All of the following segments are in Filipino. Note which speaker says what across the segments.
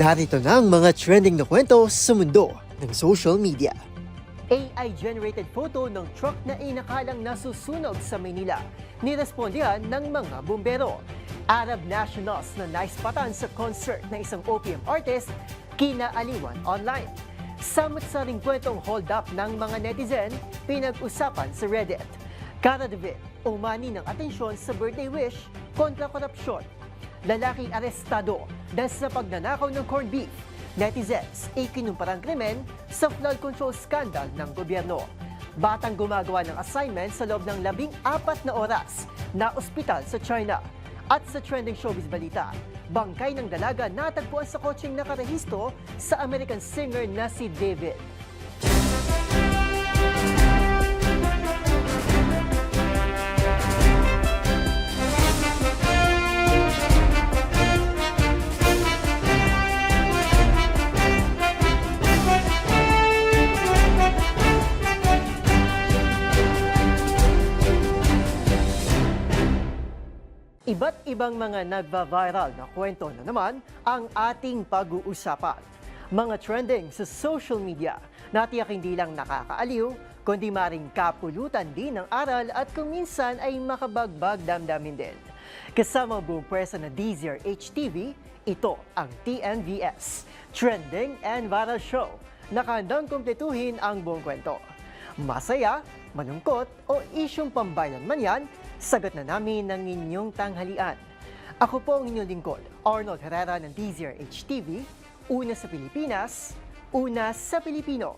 Speaker 1: Narito na ang mga trending na kwento sa mundo ng social media. AI-generated photo ng truck na inakalang nasusunog sa Maynila. Nirespondihan ng mga bumbero. Arab nationals na naispatan sa concert ng isang OPM artist, kinaaliwan online. Samot sa ring kwentong hold up ng mga netizen, pinag-usapan sa Reddit. Cara David, umani ng atensyon sa birthday wish kontra korupsyon. Lalaki arestado dahil sa pagnanakaw ng corned beef. Netizens, ikinumparang krimen sa flood control scandal ng gobyerno. Batang gumagawa ng assignment sa loob ng labing apat na oras na ospital sa China. At sa trending showbiz balita, bangkay ng dalaga natagpuan sa kotseng nakarehisto sa American singer na si David. Ibang mga nagva-viral na kwento na naman ang ating pag-uusapan. Mga trending sa social media na tiyak hindi lang nakakaaliw, kundi maring kapulutan din ng aral at kung minsan ay makabagbag damdamin din. Kasama buong pwersa na DZR HTV, ito ang TNVS, Trending and Viral Show, nakahandang kumpletuhin ang buong kwento. Masaya, malungkot o isyong pambayan man yan, sagot na namin ng inyong tanghalian. Ako po ang inyong lingkod, Arnold Herrera ng DZRH TV, una sa Pilipinas, una sa Pilipino.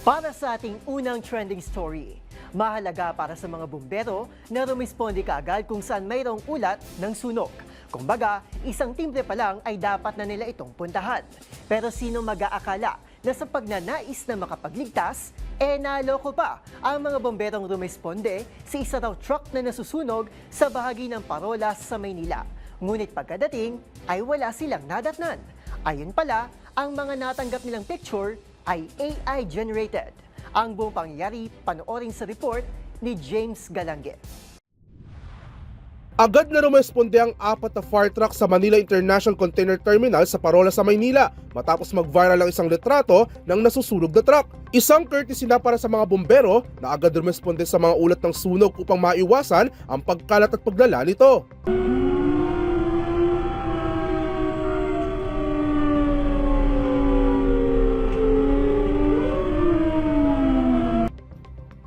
Speaker 1: Para sa ating unang trending story, mahalaga para sa mga bumbero na rumisponde kaagad kung saan mayroong ulat ng sunog. Kumbaga, isang timbre pa lang ay dapat na nila itong puntahan. Pero sino mag-aakala na sa pagnanais na makapagligtas, eh naloko pa ang mga bomberong rumisponde sa isa raw truck na nasusunog sa bahagi ng Parolas sa Maynila. Ngunit pagkadating ay wala silang nadatnan. Ayun pala, ang mga natanggap nilang picture ay AI-generated. Ang buong pangyayari panoorin sa report ni James Galange.
Speaker 2: Agad na rumesponde ang apat na fire truck sa Manila International Container Terminal sa Parola sa Maynila matapos mag-viral ang isang litrato ng nasusunog na truck. Isang courtesy na para sa mga bumbero na agad rumesponde sa mga ulat ng sunog upang maiwasan ang pagkalat at paglala nito.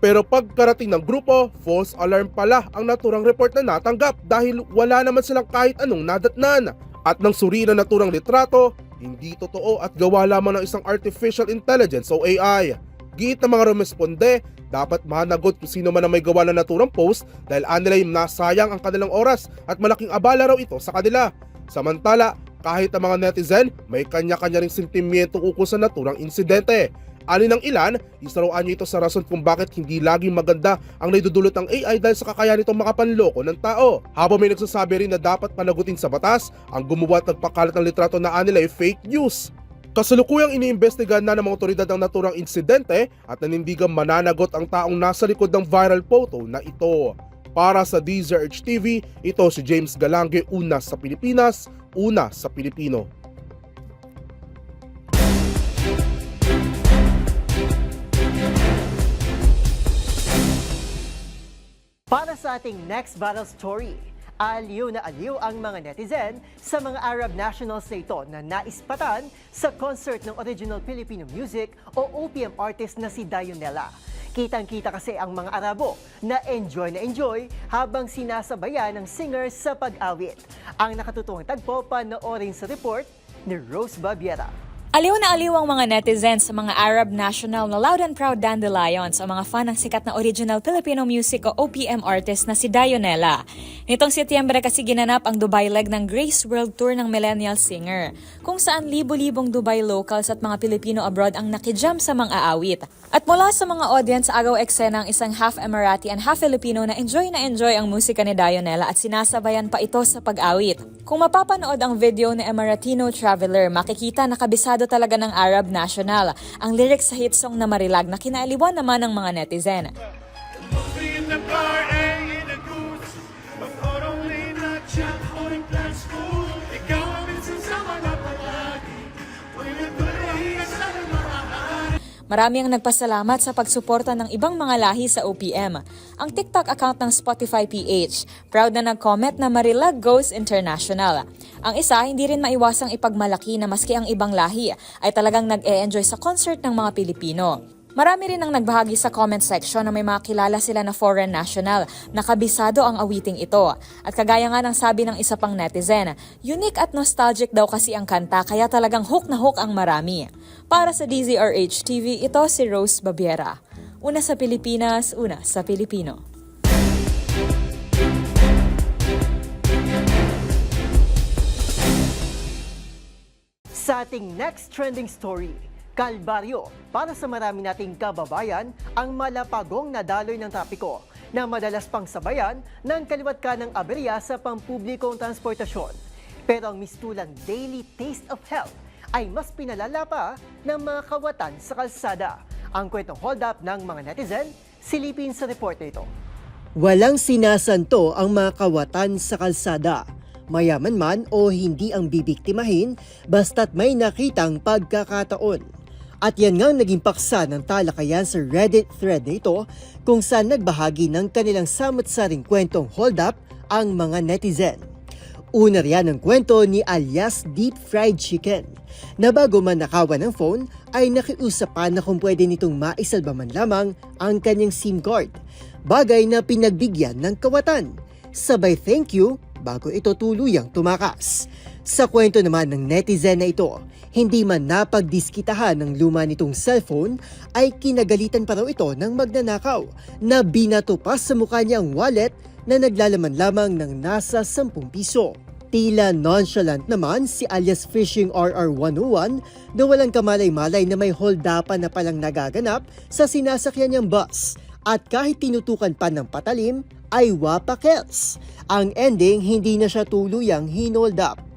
Speaker 2: Pero pagkarating ng grupo, false alarm pala ang naturang report na natanggap dahil wala naman silang kahit anong nadatnan. At nang suri na naturang litrato, hindi totoo at gawa lamang ng isang artificial intelligence o AI. Giit ng mga rumesponde, dapat managot kung sino man ang may gawa ng naturang post dahil anila yung nasayang ang kanilang oras at malaking abala raw ito sa kanila. Samantala, kahit ang mga netizen, may kanya-kanya ring sentimiento ukol sa naturang insidente. Alin ng ilan, isaruan niyo ito sa rason kung bakit hindi laging maganda ang naidudulot ng AI dahil sa kakayahan nitong makapanloko ng tao. Habang may nagsasabi rin na dapat panagutin sa batas ang gumawa at nagpakalat ng litrato na anila ay fake news. Kasalukuyang iniimbestigahan na ng mga otoridad ang naturang insidente at nanindigang mananagot ang taong nasa likod ng viral photo na ito. Para sa DZRH TV, ito si James Galange, una sa Pilipinas, una sa Pilipino.
Speaker 1: Sa ating next battle story, aliw na aliw ang mga netizen sa mga Arab nationals na ito na naispatan sa concert ng original Filipino music o OPM artist na si Dionela. Kitang-kita kasi ang mga Arabo na enjoy na enjoy habang sinasabayan ng singer sa pag-awit. Ang nakatutungong tagpo panoorin sa report ni Rose Babiera.
Speaker 3: Aliw na aliw ang mga netizens sa mga Arab national na loud and proud dandelions ang mga fan ng sikat na original Filipino music o OPM artist na si Dionela. Nitong Setyembre kasi ginanap ang Dubai leg ng Grace World Tour ng millennial singer, kung saan libo-libong Dubai locals at mga Pilipino abroad ang nakijam sa mga aawit. At mula sa mga audience, agaw eksena ang isang half Emirati and half Filipino na enjoy na enjoy ang musika ni Dionela at sinasabayan pa ito sa pag-awit. Kung mapapanood ang video ni Emiratino Traveler, makikita na kabisado talaga ng Arab National ang lyrics sa hit song na Marilag na kinaaliwan naman ng mga netizen. Marami ang nagpasalamat sa pagsuporta ng ibang mga lahi sa OPM. Ang TikTok account ng Spotify PH, proud na nag-comment na Marilag Goes International. Ang isa, hindi rin maiwasang ipagmalaki na maski ang ibang lahi ay talagang nag-e-enjoy sa concert ng mga Pilipino. Marami rin ang nagbahagi sa comment section na may mga kilala sila na foreign national na kabisado ang awiting ito. At kagaya nga ng sabi ng isa pang netizen, unique at nostalgic daw kasi ang kanta kaya talagang hook na hook ang marami. Para sa DZRH TV, ito si Rose Babiera. Una sa Pilipinas, una sa Pilipino.
Speaker 1: Sa ating next trending story, Kalbaryo, para sa marami nating kababayan, ang malapagong nadaloy ng trapiko na madalas pang sabayan ng kaliwat ka ng aberya sa pampublikong transportasyon. Pero ang mistulang daily taste of health ay mas pinalala pa ng mga kawatan sa kalsada. Ang kwentong hold up ng mga netizen, silipin sa report na ito. Walang sinasanto ang mga kawatan sa kalsada. Mayaman man o hindi ang bibiktimahin, basta't may nakitang pagkakataon. At yan nga ang naging paksa ng talakayan sa Reddit thread na ito kung saan nagbahagi ng kanilang samot-saring kwentong hold up ang mga netizen. Una riyan ang kwento ni alias Deep Fried Chicken na bago man nakawan ng phone ay nakiusap na kung pwede nitong maisalba man lamang ang kanyang SIM card. Bagay na pinagbigyan ng kawatan. Sabay thank you bago ito tuluyang tumakas. Sa kwento naman ng netizen na ito, hindi man napagdiskitahan ng luma nitong cellphone ay kinagalitan pa raw ito ng magnanakaw na binato pa sa mukha niya ang wallet na naglalaman lamang ng nasa 10 piso. Tila nonchalant naman si alias Fishing RR101 na walang kamalay-malay na may holdapan na palang nagaganap sa sinasakyan niyang bus at kahit tinutukan pa ng patalim ay wapakels. Ang ending hindi na siya tuluyang hinold up.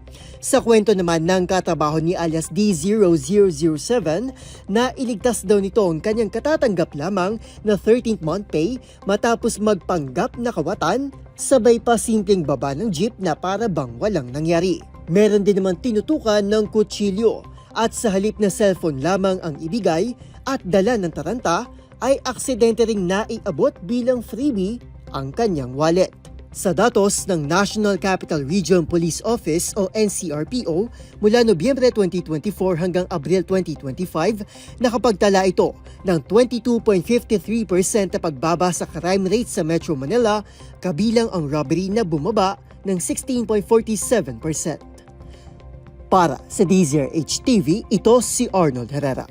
Speaker 1: Sa kwento naman ng katrabaho ni alias D0007 na iligtas daw nito ang kanyang katatanggap lamang na 13th month pay matapos magpanggap na kawatan, sabay pa simpleng baba ng jeep na para bang walang nangyari. Meron din naman tinutukan ng kutsilyo at sa halip na cellphone lamang ang ibigay at dala ng taranta ay aksidente ring naiabot bilang freebie ang kanyang wallet. Sa datos ng National Capital Region Police Office o NCRPO mula Nobyembre 2024 hanggang Abril 2025, nakapagtala ito ng 22.53% na pagbaba sa crime rate sa Metro Manila, kabilang ang robbery na bumaba ng 16.47%. Para sa DZRH TV, ito si Arnold Herrera.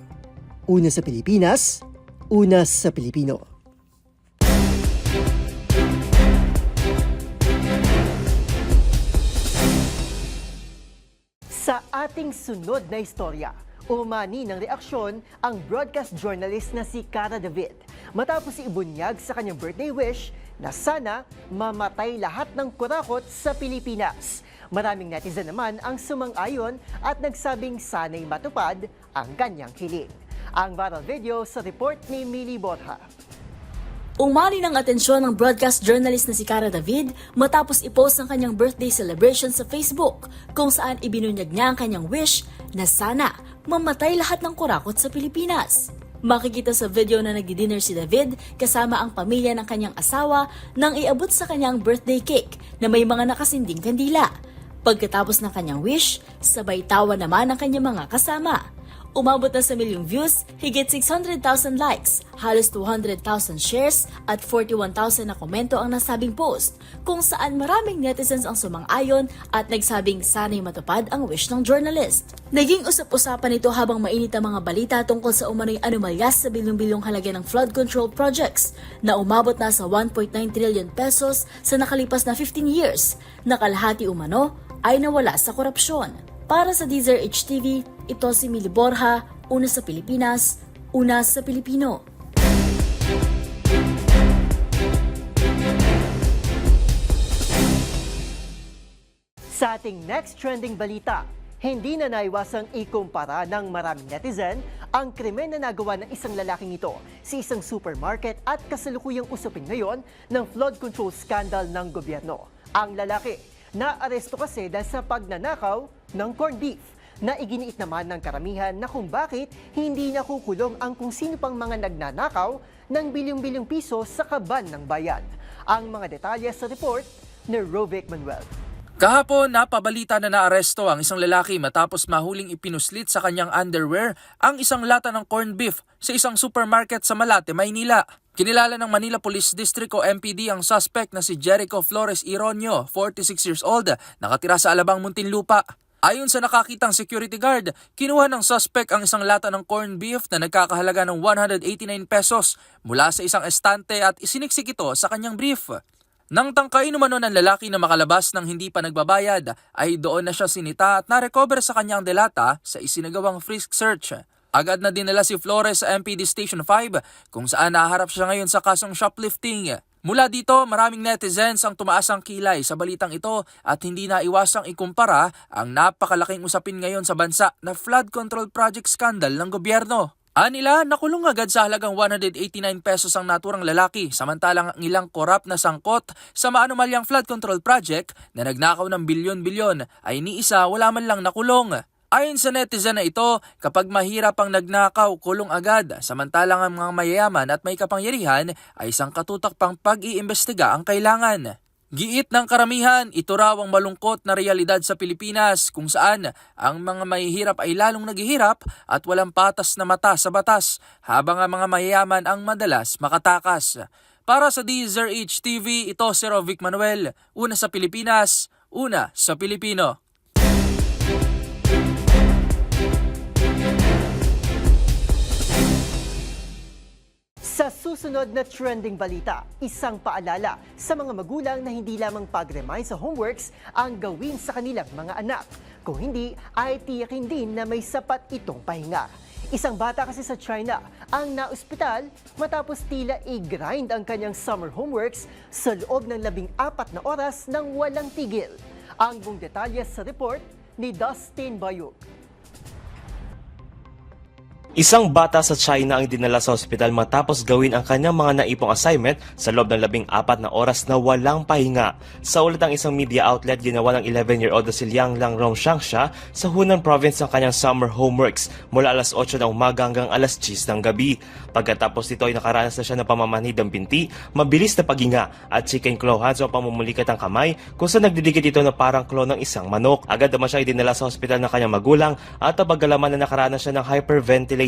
Speaker 1: Una sa Pilipinas, una sa Pilipino. Sa ating sunod na istorya, umani ng reaksyon ang broadcast journalist na si Cara David matapos ibunyag sa kanyang birthday wish na sana mamatay lahat ng kurakot sa Pilipinas. Maraming netizen naman ang sumang-ayon at nagsabing sana'y matupad ang kanyang hiling. Ang viral video sa report ni Millie Borja.
Speaker 4: Umali ng atensyon ng broadcast journalist na si Cara David matapos ipost ang kanyang birthday celebration sa Facebook kung saan ibinunyag niya ang kanyang wish na sana mamatay lahat ng kurakot sa Pilipinas. Makikita sa video na nagdi-dinner si David kasama ang pamilya ng kanyang asawa nang iabot sa kanyang birthday cake na may mga nakasinding kandila. Pagkatapos ng kanyang wish, sabay tawa naman ang kanyang mga kasama. Umabot na sa milyong views, higit 600,000 likes, halos 200,000 shares at 41,000 na komento ang nasabing post, kung saan maraming netizens ang sumang-ayon at nagsabing sana'y matupad ang wish ng journalist. Naging usap-usapan ito habang mainit ang mga balita tungkol sa umano'y anomalyas sa bilyong-bilyong halaga ng flood control projects na umabot na sa 1.9 trillion pesos sa nakalipas na 15 years, na kalahati umano ay nawala sa korupsyon. Para sa Deezer HTV, ito si Mili Borja, una sa Pilipinas, una sa Pilipino.
Speaker 1: Sa ating next trending balita, hindi na naiwasang ikumpara ng maraming netizen ang krimen na nagawa ng isang lalaking ito sa isang supermarket at kasalukuyang usapin ngayon ng flood control scandal ng gobyerno. Ang lalaki na aresto kasi dahil sa pagnanakaw ng corned beef. na iginiit naman ng karamihan na kung bakit hindi nakukulong ang kung sino pang mga nagnanakaw ng bilyong-bilyong piso sa kaban ng bayan. Ang mga detalye sa report ni Rovic Manuel.
Speaker 5: Kahapon, napabalita na naaresto ang isang lalaki matapos mahuling ipinuslit sa kanyang underwear ang isang lata ng corned beef sa isang supermarket sa Malate, Maynila. Kinilala ng Manila Police District o MPD ang suspect na si Jericho Flores Ironio, 46 years old, nakatira sa Alabang, Muntinlupa. Ayon sa nakakitang security guard, kinuha ng suspect ang isang lata ng corned beef na nagkakahalaga ng 189 pesos mula sa isang estante at isiniksik ito sa kanyang brief. Nang tangkain umano ng lalaki na makalabas ng hindi pa nagbabayad, ay doon na siya sinita at narecover sa kanyang delata sa isinagawang frisk search. Agad na dinala si Flores sa MPD Station 5 kung saan naharap siya ngayon sa kasong shoplifting. Mula dito, maraming netizens ang tumaas ang kilay sa balitang ito at hindi na iwasang ikumpara ang napakalaking usapin ngayon sa bansa na flood control project scandal ng gobyerno. Anila, nakulong agad sa halagang 189 pesos ang naturang lalaki samantalang ang ilang korap na sangkot sa maanumalyang flood control project na nagnakaw ng bilyon-bilyon ay ni isa wala man lang nakulong. Ayon sa netizen na ito, kapag mahirap ang nagnakaw, kulong agad, samantalang ang mga mayayaman at may kapangyarihan ay isang katutak pang pag-iimbestiga ang kailangan. Giit ng karamihan, ito raw ang malungkot na realidad sa Pilipinas kung saan ang mga mahihirap ay lalong naghihirap at walang patas na mata sa batas habang ang mga mayayaman ang madalas makatakas. Para sa DZRH TV, ito si Rovic Manuel, una sa Pilipinas, una sa Pilipino.
Speaker 1: Sa susunod na trending balita, isang paalala sa mga magulang na hindi lamang pag-remind sa homeworks ang gawin sa kanilang mga anak. Kung hindi, ay tiyakin din na may sapat itong pahinga. Isang bata kasi sa China ang naospital matapos tila i-grind ang kanyang summer homeworks sa loob ng labing apat na oras ng walang tigil. Ang buong detalye sa report ni Dustin Bayuk.
Speaker 6: Isang bata sa China ang dinala sa ospital matapos gawin ang kanyang mga naipong assignment sa loob ng labing apat na oras na walang pahinga. Sa ulat ng isang media outlet, ginawa ng 11-year-old na si Liang Lang Rong Shangsha sa Hunan province ang kanyang summer homeworks mula alas 8 ng umaga hanggang alas 10 ng gabi. Pagkatapos nito ay nakaranas na siya ng pamamanhid ng binti, mabilis na paghinga at chicken claw hands o pamumulikat ng kamay kung saan nagdidikit ito na parang claw ng isang manok. Agad naman siya ay dinala sa ospital ng kanyang magulang at abagalaman na nakaranas siya ng hyperventilation.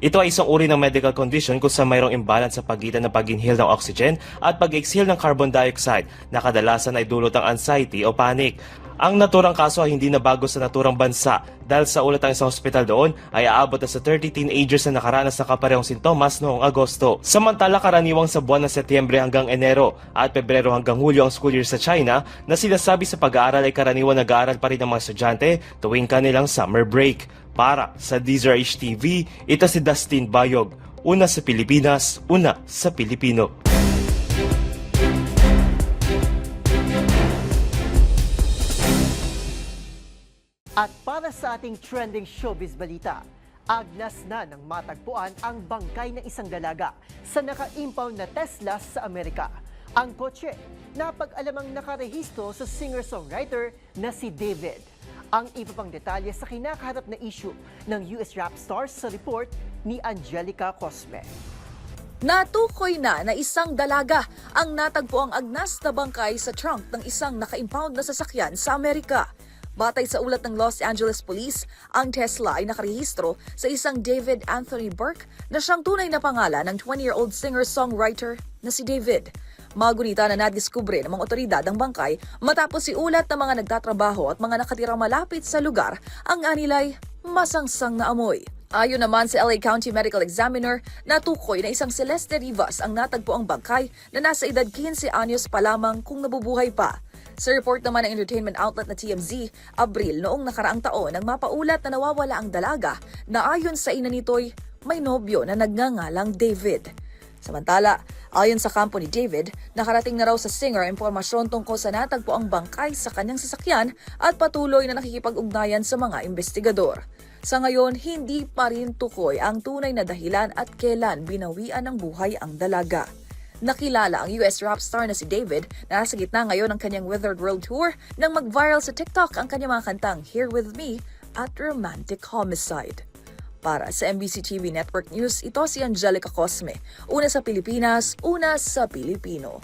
Speaker 6: Ito ay isang uri ng medical condition kung saan mayroong imbalance sa pagitan ng pag-inhale ng oxygen at pag-exhale ng carbon dioxide na kadalasan ay dulot ng anxiety o panic. Ang naturang kaso ay hindi na bago sa naturang bansa dahil sa ulat ng isang hospital doon ay aabot na sa 30 teenagers na nakaranas ng kaparehong sintomas noong Agosto. Samantala karaniwang sa buwan ng Setyembre hanggang Enero at Pebrero hanggang Hulyo ang school year sa China na sinasabi sa pag-aaral ay karaniwan nag-aaral pa rin ang mga estudyante tuwing kanilang summer break. Para sa DZRH TV, ito si Dustin Bayog. Una sa Pilipinas, una sa Pilipino.
Speaker 1: At para sa ating trending showbiz balita, agnas na ng matagpuan ang bangkay ng isang dalaga sa naka-impound na Tesla sa Amerika. Ang kotse, napag-alamang nakarehistro sa singer-songwriter na si David. Ang iba pang detalye sa kinakaharap na issue ng US rap stars sa report ni Angelica Cosme.
Speaker 7: Natukoy na na isang dalaga ang natagpo ang agnas na bangkay sa trunk ng isang naka-impound na sasakyan sa Amerika. Batay sa ulat ng Los Angeles Police, ang Tesla ay nakarehistro sa isang David Anthony Burke na siyang tunay na pangalan ng 20-year-old singer-songwriter na si David. Magunita na nadiskubre ng mga otoridad ang bangkay matapos si ulat ng mga nagtatrabaho at mga nakatirang malapit sa lugar ang anilay masangsang na amoy. Ayon naman sa LA County Medical Examiner, natukoy na isang Celeste Rivas ang natagpo ang bangkay na nasa edad 15 anyos pa lamang kung nabubuhay pa. Sa report naman ng entertainment outlet na TMZ, Abril noong nakaraang taon nang mapaulat na nawawala ang dalaga na ayon sa ina nito'y may nobyo na nagngangalang David. Samantala, ayon sa kampo ni David, nakarating na raw sa singer ang impormasyon tungkol sa natagpo ang bangkay sa kanyang sasakyan at patuloy na nakikipag-ugnayan sa mga investigador. Sa ngayon, hindi pa rin tukoy ang tunay na dahilan at kailan binawian ng buhay ang dalaga. Nakilala ang US rap star na si David na nasa gitna ngayon ng kanyang Withered World Tour nang mag-viral sa TikTok ang kanyang mga kantang Here With Me at romantic homicide. Para sa MBC TV Network News, ito si Angelica Cosme. Una sa Pilipinas, una sa Pilipino.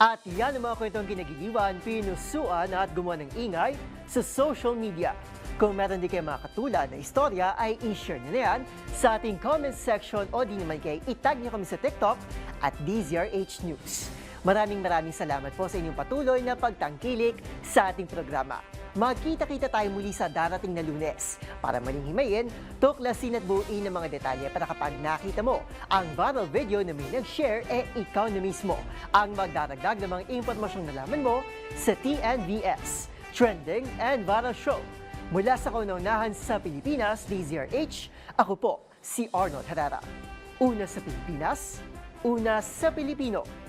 Speaker 1: At yan ang mga kwentong kinagiliwan, pinusuan at gumawa ng ingay sa social media. Kung meron di kayo mga katulad na istorya, ay i-share nyo na yan sa ating comment section o di naman kayo itag nyo kami sa TikTok at DZRH News. Maraming maraming salamat po sa inyong patuloy na pagtangkilik sa ating programa. Magkita-kita tayo muli sa darating na lunes para malinghimayin, tuklasin at buuin ang mga detalye para kapag nakita mo ang viral video na may nag-share, eh ikaw na mismo ang magdaragdag ng mga impormasyong nalaman mo sa TNVS, Trending and Viral Show. Mula sa kaunaunahan sa Pilipinas, DZRH, ako po si Arnold Herrera. Una sa Pilipinas, una sa Pilipino.